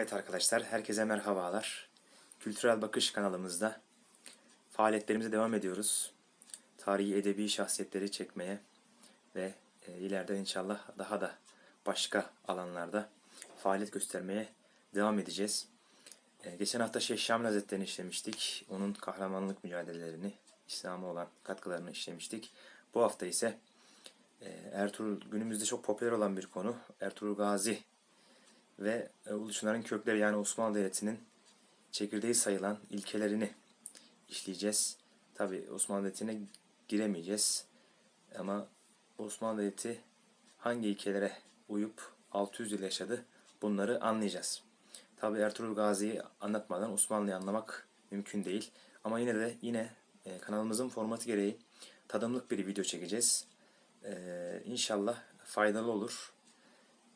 Evet arkadaşlar, herkese merhabalar. Kültürel Bakış kanalımızda faaliyetlerimize devam ediyoruz. Tarihi edebi şahsiyetleri çekmeye ve e, ileride inşallah daha da başka alanlarda faaliyet göstermeye devam edeceğiz. E, geçen hafta Şeyh Şamil Hazretleri'ni işlemiştik. Onun kahramanlık mücadelelerini, İslam'a olan katkılarını işlemiştik. Bu hafta ise e, Ertuğrul günümüzde çok popüler olan bir konu. Ertuğrul Gazi ve e, Uluçunların kökleri yani Osmanlı Devleti'nin çekirdeği sayılan ilkelerini işleyeceğiz. Tabi Osmanlı Devleti'ne giremeyeceğiz. Ama Osmanlı Devleti hangi ilkelere uyup 600 yıl yaşadı bunları anlayacağız. Tabi Ertuğrul Gazi'yi anlatmadan Osmanlı'yı anlamak mümkün değil. Ama yine de yine e, kanalımızın formatı gereği tadımlık bir video çekeceğiz. E, inşallah faydalı olur.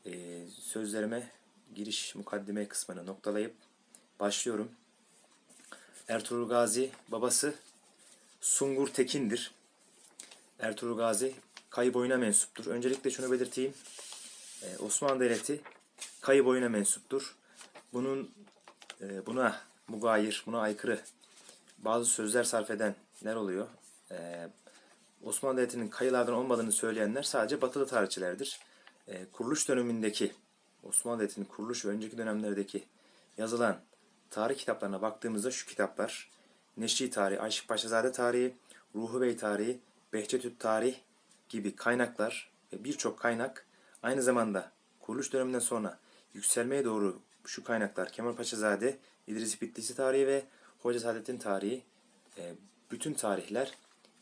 E, sözlerime giriş mukaddime kısmını noktalayıp başlıyorum. Ertuğrul Gazi babası Sungur Tekin'dir. Ertuğrul Gazi kayı boyuna mensuptur. Öncelikle şunu belirteyim. Ee, Osmanlı Devleti kayı boyuna mensuptur. Bunun e, buna mugayir, buna aykırı bazı sözler sarf edenler oluyor. Ee, Osmanlı Devleti'nin kayılardan olmadığını söyleyenler sadece batılı tarihçilerdir. Ee, kuruluş dönemindeki Osmanlı Devleti'nin kuruluş ve önceki dönemlerdeki yazılan tarih kitaplarına baktığımızda şu kitaplar Neşri Tarihi, Aşık Paşazade Tarihi, Ruhu Bey Tarihi, Behçetüt Tarih gibi kaynaklar ve birçok kaynak aynı zamanda kuruluş döneminden sonra yükselmeye doğru şu kaynaklar Kemal Paşazade, İdris Bitlisi Tarihi ve Hoca Saadettin Tarihi e, bütün tarihler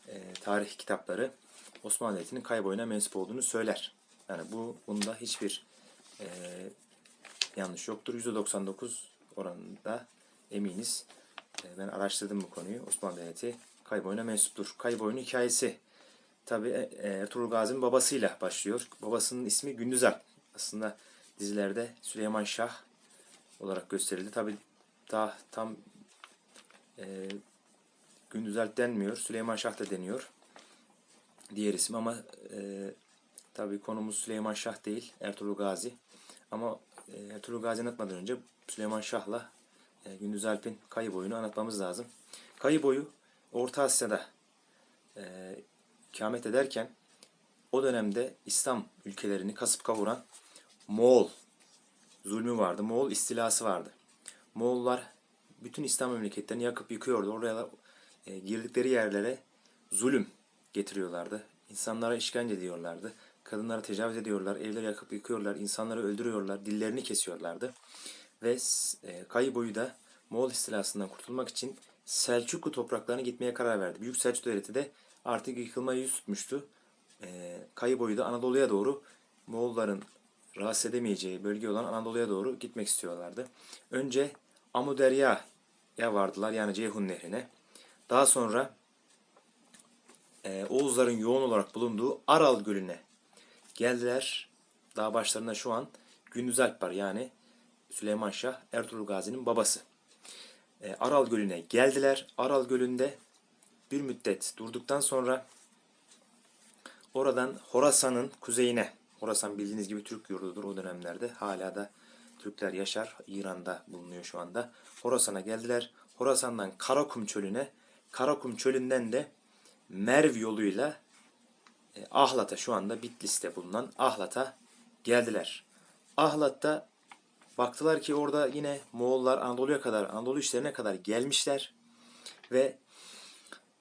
e, tarih kitapları Osmanlı Devleti'nin kayboyuna mensup olduğunu söyler. Yani bu bunda hiçbir e, yanlış yoktur. %99 oranında eminiz. E, ben araştırdım bu konuyu. Osmanlı Devleti kayboyuna mensuptur. Kayboyun hikayesi tabi Ertuğrul Gazi'nin babasıyla başlıyor. Babasının ismi Gündüz. Aslında dizilerde Süleyman Şah olarak gösterildi. Tabi daha tam e, Gündüz denmiyor. Süleyman Şah da deniyor. Diğer isim ama e, tabi konumuz Süleyman Şah değil. Ertuğrul Gazi. Ama e, Ertuğrul Gazi anlatmadan önce Süleyman Şah'la e, Gündüz Alp'in kayı boyunu anlatmamız lazım. Kayı boyu Orta Asya'da e, ikamet ederken o dönemde İslam ülkelerini kasıp kavuran Moğol zulmü vardı. Moğol istilası vardı. Moğollar bütün İslam memleketlerini yakıp yıkıyordu. Oraya e, girdikleri yerlere zulüm getiriyorlardı. İnsanlara işkence ediyorlardı. Kadınlara tecavüz ediyorlar, evleri yakıp yıkıyorlar, insanları öldürüyorlar, dillerini kesiyorlardı. Ve e, kayı boyu da Moğol istilasından kurtulmak için Selçuklu topraklarına gitmeye karar verdi. Büyük Selçuk Devleti de artık yıkılmayı yüz tutmuştu. E, kayı boyu da Anadolu'ya doğru Moğolların rahatsız edemeyeceği bölge olan Anadolu'ya doğru gitmek istiyorlardı. Önce Amuderya'ya vardılar yani Ceyhun Nehri'ne. Daha sonra e, Oğuzların yoğun olarak bulunduğu Aral Gölü'ne geldiler. Daha başlarında şu an Gündüz Alp var yani Süleyman Şah Ertuğrul Gazi'nin babası. E, Aral Gölü'ne geldiler. Aral Gölü'nde bir müddet durduktan sonra oradan Horasan'ın kuzeyine, Horasan bildiğiniz gibi Türk yurdudur o dönemlerde. Hala da Türkler yaşar. İran'da bulunuyor şu anda. Horasan'a geldiler. Horasan'dan Karakum Çölü'ne, Karakum Çölü'nden de Merv yoluyla e, Ahlat'a şu anda Bitlis'te bulunan Ahlat'a geldiler. Ahlat'ta baktılar ki orada yine Moğollar Anadolu'ya kadar, Anadolu işlerine kadar gelmişler ve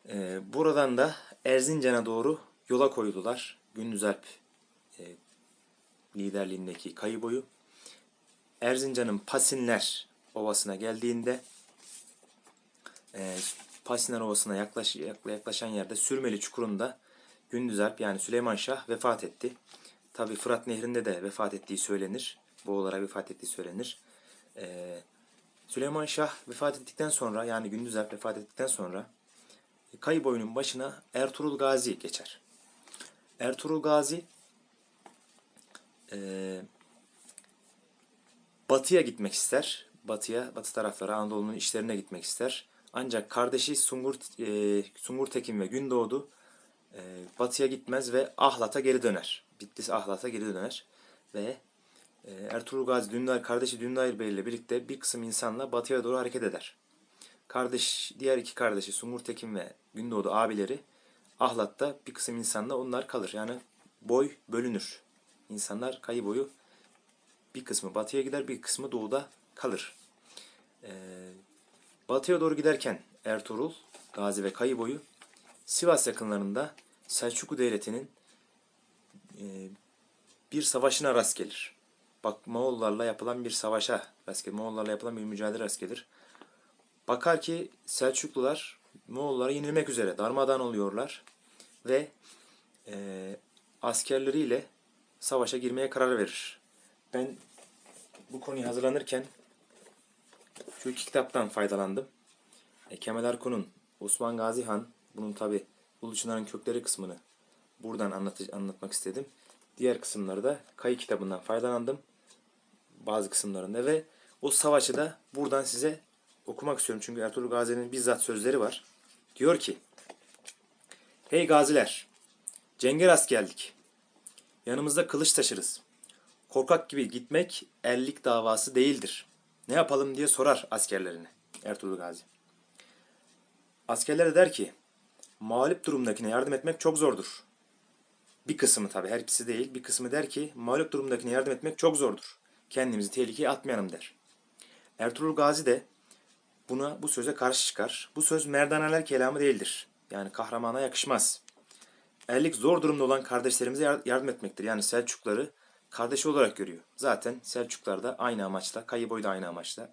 e, buradan da Erzincan'a doğru yola koydular. Gündüz Alp e, liderliğindeki kayı boyu. Erzincan'ın Pasinler Ovası'na geldiğinde e, Pasinler Ovası'na yaklaş, yaklaşan yerde Sürmeli Çukuru'nda Gündüz Alp yani Süleyman Şah vefat etti. Tabi Fırat Nehri'nde de vefat ettiği söylenir. Boğularak vefat ettiği söylenir. Ee, Süleyman Şah vefat ettikten sonra yani Gündüz Alp vefat ettikten sonra Kayı boyunun başına Ertuğrul Gazi geçer. Ertuğrul Gazi e, batıya gitmek ister. Batıya, batı taraflara Anadolu'nun işlerine gitmek ister. Ancak kardeşi Sungur, e, Sungur Tekin ve Gündoğdu e, batıya gitmez ve Ahlat'a geri döner. Bitlis Ahlat'a geri döner ve e, Ertuğrul Gazi Dündar kardeşi Dündar Bey ile birlikte bir kısım insanla batıya doğru hareket eder. Kardeş diğer iki kardeşi Sumur Tekin ve Gündoğdu abileri Ahlat'ta bir kısım insanla onlar kalır. Yani boy bölünür. İnsanlar kayı boyu bir kısmı batıya gider, bir kısmı doğuda kalır. Ee, batıya doğru giderken Ertuğrul, Gazi ve kayı boyu Sivas yakınlarında Selçuklu Devleti'nin e, bir savaşına rast gelir. Bak Moğollarla yapılan bir savaşa rast gelir. Moğollarla yapılan bir mücadele rast gelir. Bakar ki Selçuklular Moğollara yenilmek üzere darmadağın oluyorlar ve e, askerleriyle savaşa girmeye karar verir. Ben bu konuyu hazırlanırken şu kitaptan faydalandım. E, Kemal Arkun'un Osman Gazi Han, bunun tabi Ulu Çınar'ın kökleri kısmını buradan anlatı- anlatmak istedim. Diğer kısımları da Kayı kitabından faydalandım. Bazı kısımlarında ve o savaşı da buradan size okumak istiyorum. Çünkü Ertuğrul Gazi'nin bizzat sözleri var. Diyor ki Hey gaziler! Cenge rast geldik. Yanımızda kılıç taşırız. Korkak gibi gitmek erlik davası değildir. Ne yapalım diye sorar askerlerine Ertuğrul Gazi. Askerler de der ki mağlup durumdakine yardım etmek çok zordur. Bir kısmı tabi her ikisi değil. Bir kısmı der ki mağlup durumdakine yardım etmek çok zordur. Kendimizi tehlikeye atmayalım der. Ertuğrul Gazi de buna bu söze karşı çıkar. Bu söz merdaneler kelamı değildir. Yani kahramana yakışmaz. Erlik zor durumda olan kardeşlerimize yar- yardım etmektir. Yani Selçukları kardeşi olarak görüyor. Zaten Selçuklar da aynı amaçla, Kayıboy da aynı amaçla.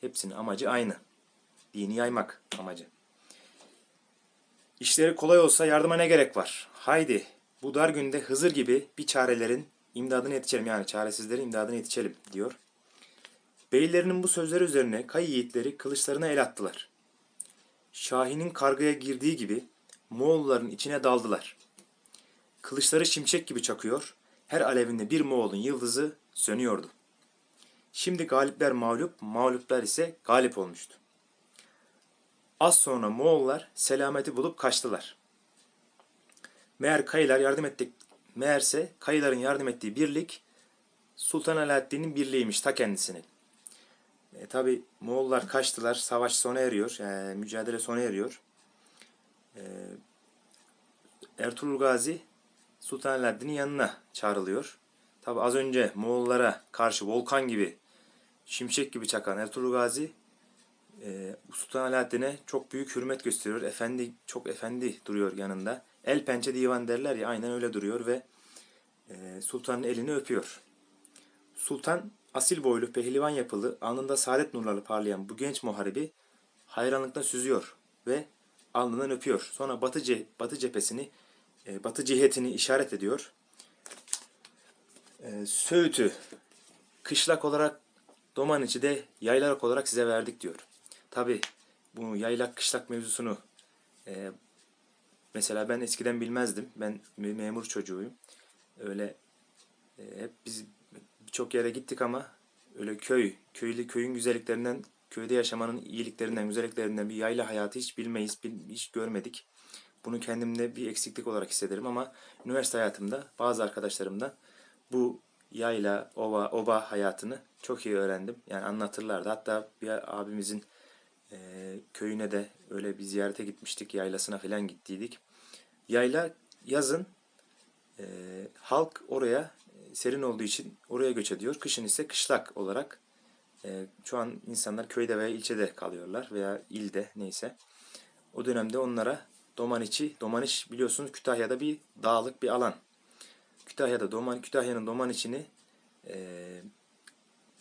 Hepsinin amacı aynı. Dini yaymak amacı. İşleri kolay olsa yardıma ne gerek var? Haydi bu dar günde Hızır gibi bir çarelerin imdadına yetişelim. Yani çaresizlerin imdadına yetişelim diyor. Beylerinin bu sözleri üzerine Kayı yiğitleri kılıçlarına el attılar. Şahin'in kargaya girdiği gibi Moğolların içine daldılar. Kılıçları şimşek gibi çakıyor, her alevinde bir Moğol'un yıldızı sönüyordu. Şimdi galipler mağlup, mağluplar ise galip olmuştu. Az sonra Moğollar selameti bulup kaçtılar. Meğer kayılar yardım ettik, meğerse kayıların yardım ettiği birlik Sultan Alaaddin'in birliğiymiş ta kendisinin. E, Tabi Moğollar kaçtılar, savaş sona eriyor, e, mücadele sona eriyor. E, Ertuğrul Gazi Sultan Alaaddin'in yanına çağrılıyor. Tabi az önce Moğollara karşı volkan gibi, şimşek gibi çakan Ertuğrul Gazi e, Sultan Alaaddin'e çok büyük hürmet gösteriyor. Efendi çok efendi duruyor yanında. El pençe divan derler ya aynen öyle duruyor ve e, sultanın elini öpüyor. Sultan asil boylu, pehlivan yapılı, alnında saadet nurları parlayan bu genç muharibi hayranlıkla süzüyor ve alnından öpüyor. Sonra batı, ce- batı cephesini, e, batı cihetini işaret ediyor. E, Söğüt'ü kışlak olarak Doman içi de yaylak olarak size verdik diyor. Tabi bu yaylak kışlak mevzusunu e, mesela ben eskiden bilmezdim. Ben memur çocuğuyum. Öyle e, hep biz birçok yere gittik ama öyle köy, köylü köyün güzelliklerinden, köyde yaşamanın iyiliklerinden, güzelliklerinden bir yayla hayatı hiç bilmeyiz, bil- hiç görmedik. Bunu kendimde bir eksiklik olarak hissederim ama üniversite hayatımda bazı arkadaşlarımdan bu yayla, ova, oba hayatını çok iyi öğrendim. Yani anlatırlardı. Hatta bir abimizin e, köyüne de öyle bir ziyarete gitmiştik. Yaylasına falan gittiydik. Yayla yazın e, halk oraya e, serin olduğu için oraya göç ediyor. Kışın ise kışlak olarak e, şu an insanlar köyde veya ilçede kalıyorlar veya ilde neyse. O dönemde onlara Domaniçi, Domaniç biliyorsunuz Kütahya'da bir dağlık bir alan. Kütahya'da Doman, Kütahya'nın Domaniçini e,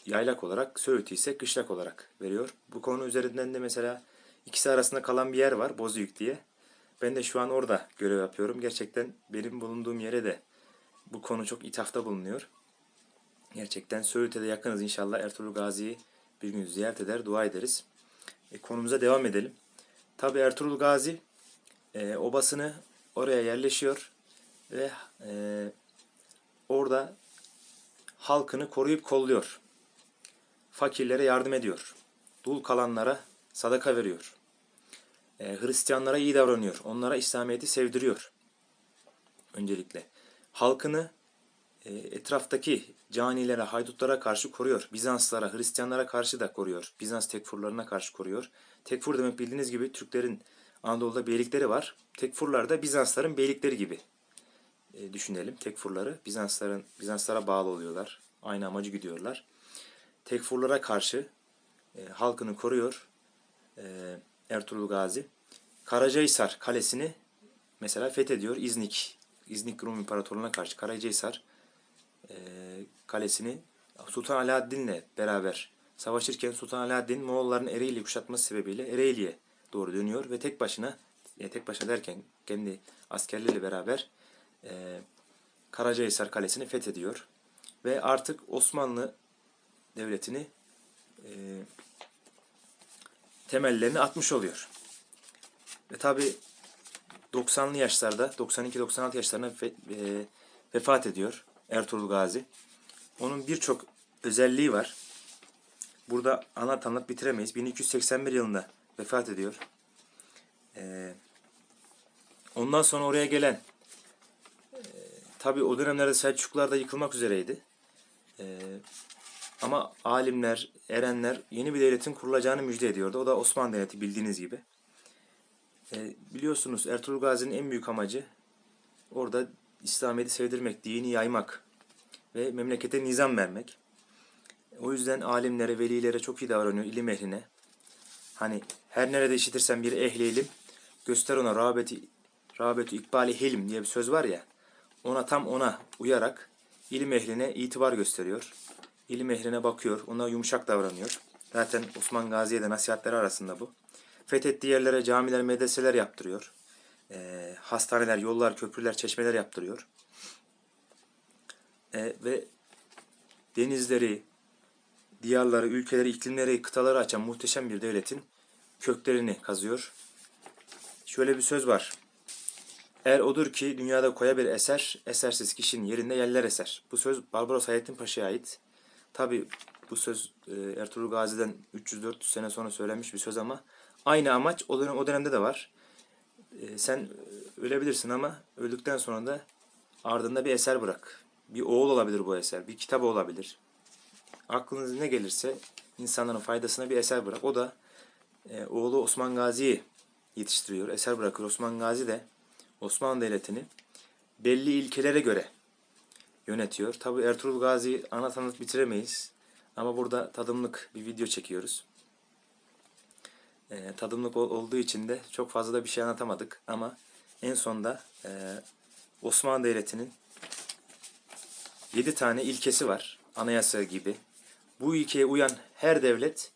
yaylak olarak, Söğüt'ü ise kışlak olarak veriyor. Bu konu üzerinden de mesela ikisi arasında kalan bir yer var, Bozüyük diye. Ben de şu an orada görev yapıyorum. Gerçekten benim bulunduğum yere de bu konu çok ithafta bulunuyor. Gerçekten Söğüt'e de yakınız inşallah. Ertuğrul Gazi'yi bir gün ziyaret eder, dua ederiz. E, konumuza devam edelim. Tabi Ertuğrul Gazi e, obasını oraya yerleşiyor ve e, orada halkını koruyup kolluyor. Fakirlere yardım ediyor. Dul kalanlara sadaka veriyor. E, Hristiyanlara iyi davranıyor. Onlara İslamiyet'i sevdiriyor. Öncelikle. Halkını e, etraftaki canilere, haydutlara karşı koruyor. Bizanslara, Hristiyanlara karşı da koruyor. Bizans tekfurlarına karşı koruyor. Tekfur demek bildiğiniz gibi Türklerin Anadolu'da beylikleri var. Tekfurlar da Bizansların beylikleri gibi e, düşünelim. Tekfurları Bizansların Bizanslara bağlı oluyorlar. Aynı amacı gidiyorlar. Tekfurlara karşı e, halkını koruyor. E, Ertuğrul Gazi. Karacahisar kalesini mesela fethediyor. İznik, İznik Rum İmparatorluğu'na karşı Karacahisar e, kalesini Sultan Alaaddin'le beraber savaşırken Sultan Alaaddin Moğolların Ereğli'yi kuşatması sebebiyle Ereğli'ye doğru dönüyor ve tek başına e, tek başına derken kendi askerleriyle beraber e, Karacahisar kalesini fethediyor ve artık Osmanlı devletini e, temellerini atmış oluyor. Ve tabi 90'lı yaşlarda, 92-96 yaşlarında fe- e, vefat ediyor Ertuğrul Gazi. Onun birçok özelliği var. Burada anlat anlat bitiremeyiz. 1281 yılında vefat ediyor. E, ondan sonra oraya gelen, e, tabi o dönemlerde Selçuklular da yıkılmak üzereydi. E, ama alimler, erenler yeni bir devletin kurulacağını müjde ediyordu. O da Osmanlı Devleti bildiğiniz gibi. E, biliyorsunuz Ertuğrul Gazi'nin en büyük amacı orada İslamiyet'i sevdirmek, dini yaymak ve memlekete nizam vermek. O yüzden alimlere, velilere çok iyi davranıyor, ilim ehline. Hani her nerede işitirsen bir ehli ilim, göster ona rağbeti, rağbeti ikbali hilm diye bir söz var ya, ona tam ona uyarak ilim ehline itibar gösteriyor. İlim ehline bakıyor, ona yumuşak davranıyor. Zaten Osman Gazi'ye de nasihatleri arasında bu. Fethettiği yerlere camiler, medreseler yaptırıyor. Ee, hastaneler, yollar, köprüler, çeşmeler yaptırıyor. Ee, ve denizleri, diyarları, ülkeleri, iklimleri, kıtaları açan muhteşem bir devletin köklerini kazıyor. Şöyle bir söz var. Er odur ki dünyada koya bir eser, esersiz kişinin yerinde yeller eser. Bu söz Barbaros Hayrettin Paşa'ya ait. Tabi bu söz e, Ertuğrul Gazi'den 300-400 sene sonra söylenmiş bir söz ama aynı amaç o, dönem, o dönemde de var. E, sen ölebilirsin ama öldükten sonra da ardında bir eser bırak. Bir oğul olabilir bu eser, bir kitap olabilir. Aklınıza ne gelirse insanların faydasına bir eser bırak. O da e, oğlu Osman Gazi'yi yetiştiriyor, eser bırakır. Osman Gazi de Osmanlı Devleti'ni belli ilkelere göre yönetiyor. Tabi Ertuğrul Gazi anlat anlat bitiremeyiz. Ama burada tadımlık bir video çekiyoruz. E, tadımlık ol- olduğu için de çok fazla da bir şey anlatamadık. Ama en sonda e, Osmanlı Devleti'nin 7 tane ilkesi var. Anayasa gibi. Bu ilkeye uyan her devlet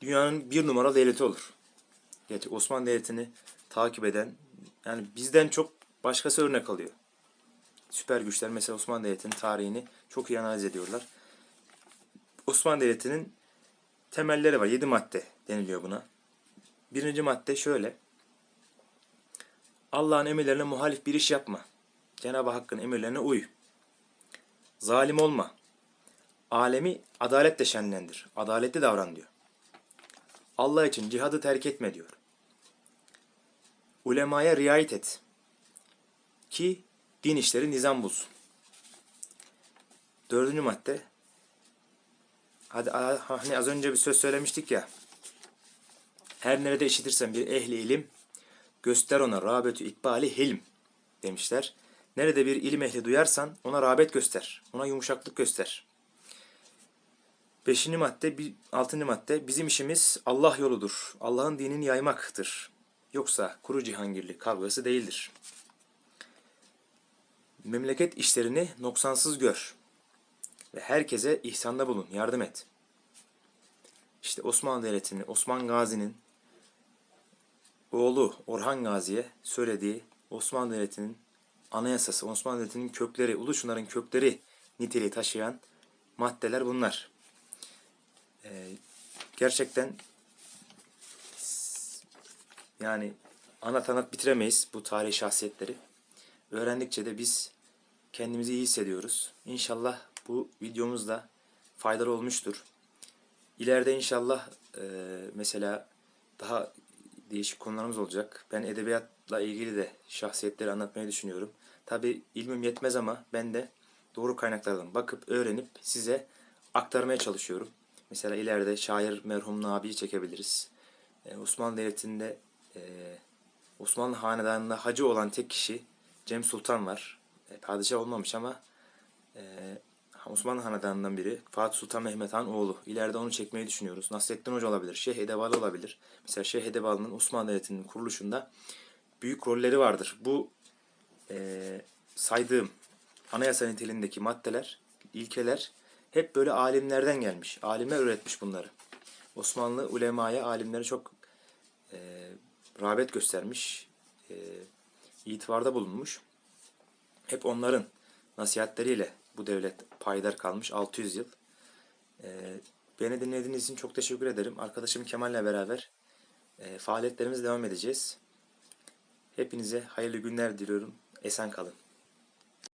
dünyanın bir numaralı devleti olur. Gerçi Osmanlı Devleti'ni takip eden yani bizden çok başkası örnek alıyor. Süper güçler mesela Osmanlı Devleti'nin tarihini çok iyi analiz ediyorlar. Osmanlı Devleti'nin temelleri var. 7 madde deniliyor buna. Birinci madde şöyle. Allah'ın emirlerine muhalif bir iş yapma. Cenab-ı Hakk'ın emirlerine uy. Zalim olma. Alemi adaletle şenlendir. Adaletli davran diyor. Allah için cihadı terk etme diyor. Ulemaya riayet et. Ki din işleri nizam bulsun. Dördüncü madde. Hadi hani az önce bir söz söylemiştik ya. Her nerede işitirsen bir ehli ilim, göster ona rağbetü ikbali hilm demişler. Nerede bir ilim ehli duyarsan ona rağbet göster, ona yumuşaklık göster. Beşinci madde, altıncı madde bizim işimiz Allah yoludur. Allah'ın dinini yaymaktır. Yoksa kuru cihangirlik kavgası değildir. Memleket işlerini noksansız gör ve herkese ihsanda bulun, yardım et. İşte Osmanlı Devleti'nin, Osman Gazi'nin oğlu Orhan Gazi'ye söylediği Osmanlı Devleti'nin anayasası, Osmanlı Devleti'nin kökleri, Uluçunların kökleri niteliği taşıyan maddeler bunlar. Ee, gerçekten yani anlat anlat bitiremeyiz bu tarihi şahsiyetleri. Öğrendikçe de biz kendimizi iyi hissediyoruz. İnşallah bu videomuz da faydalı olmuştur. İleride inşallah e, mesela daha değişik konularımız olacak. Ben edebiyatla ilgili de şahsiyetleri anlatmayı düşünüyorum. Tabi ilmim yetmez ama ben de doğru kaynaklardan bakıp öğrenip size aktarmaya çalışıyorum. Mesela ileride şair merhum Nabi'yi çekebiliriz. E, Osmanlı Devleti'nde e, Osmanlı Hanedanı'nda hacı olan tek kişi Cem Sultan var. E, padişah olmamış ama e, Osmanlı Hanedanı'ndan biri. Fatih Sultan Mehmet Han oğlu. İleride onu çekmeyi düşünüyoruz. Nasrettin Hoca olabilir. Şeyh Edebalı olabilir. Mesela Şeyh Edebalı'nın Osmanlı Devleti'nin kuruluşunda büyük rolleri vardır. Bu e, saydığım anayasa niteliğindeki maddeler, ilkeler hep böyle alimlerden gelmiş. Alimler öğretmiş bunları. Osmanlı ulemaya, alimlere çok e, rağbet göstermiş, e, itibarda bulunmuş. Hep onların nasihatleriyle bu devlet payidar kalmış 600 yıl. E, beni dinlediğiniz için çok teşekkür ederim. Arkadaşım Kemal'le beraber e, faaliyetlerimize devam edeceğiz. Hepinize hayırlı günler diliyorum. Esen kalın.